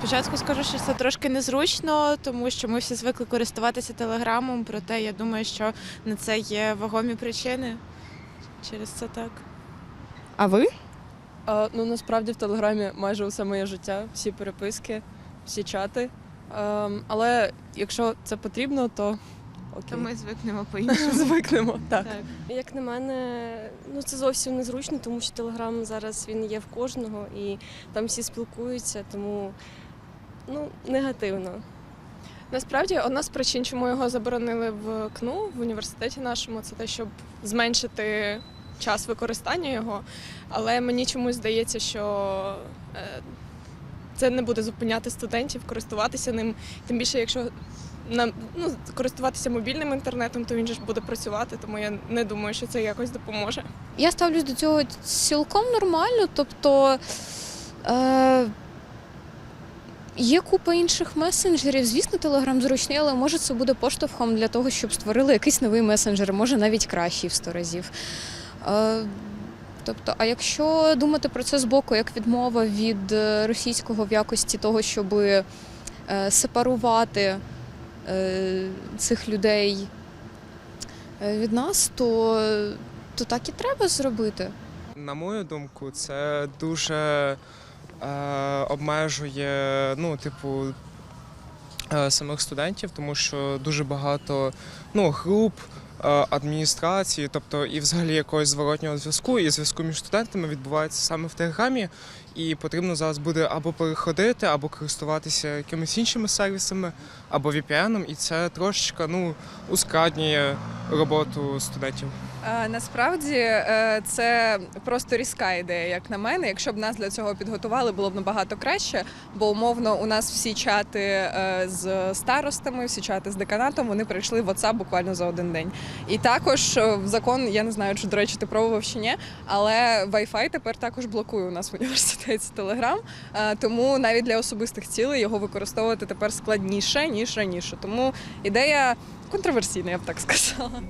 Спочатку скажу, що це трошки незручно, тому що ми всі звикли користуватися телеграмом, проте я думаю, що на це є вагомі причини. Через це так. А ви? А, ну насправді в Телеграмі майже усе моє життя, всі переписки, всі чати. Ем, але якщо це потрібно, то окей. То ми звикнемо по-іншому. звикнемо. Так. Так. Як на мене, ну це зовсім незручно, тому що Телеграм зараз він є в кожного і там всі спілкуються, тому ну, негативно. Насправді одна з причин, чому його заборонили в КНУ в університеті нашому, це те, щоб зменшити час використання його. Але мені чомусь здається, що е, це не буде зупиняти студентів користуватися ним. Тим більше, якщо нам ну, користуватися мобільним інтернетом, то він же ж буде працювати, тому я не думаю, що це якось допоможе. Я ставлюсь до цього цілком нормально. Тобто е, є купа інших месенджерів. Звісно, Телеграм зручний, але може це буде поштовхом для того, щоб створили якийсь новий месенджер, може навіть кращий в 100 разів. Е, Тобто, а якщо думати про це збоку, як відмова від е, російського в якості того, щоб е, сепарувати цих людей від нас, то, то так і треба зробити. На мою думку, це дуже обмежує, ну, типу, е, самих студентів, тому що дуже багато ну, груп, е, адміністрації, тобто і взагалі якогось зворотнього зв'язку і зв'язку між студентами відбувається саме в Телеграмі. І потрібно зараз буде або переходити, або користуватися якимись іншими сервісами, або VPN, і це трошечки ну, ускладнює роботу студентів. Е, Насправді е, це просто різка ідея, як на мене. Якщо б нас для цього підготували, було б набагато краще. Бо умовно у нас всі чати е, з старостами, всі чати з деканатом, вони прийшли в WhatsApp буквально за один день. І також е, закон, я не знаю, чи до речі, ти пробував чи ні, але Wi-Fi тепер також блокує у нас в університеті Telegram. Е, Тому навіть для особистих цілей його використовувати тепер складніше ніж раніше. Тому ідея контроверсійна, я б так сказала.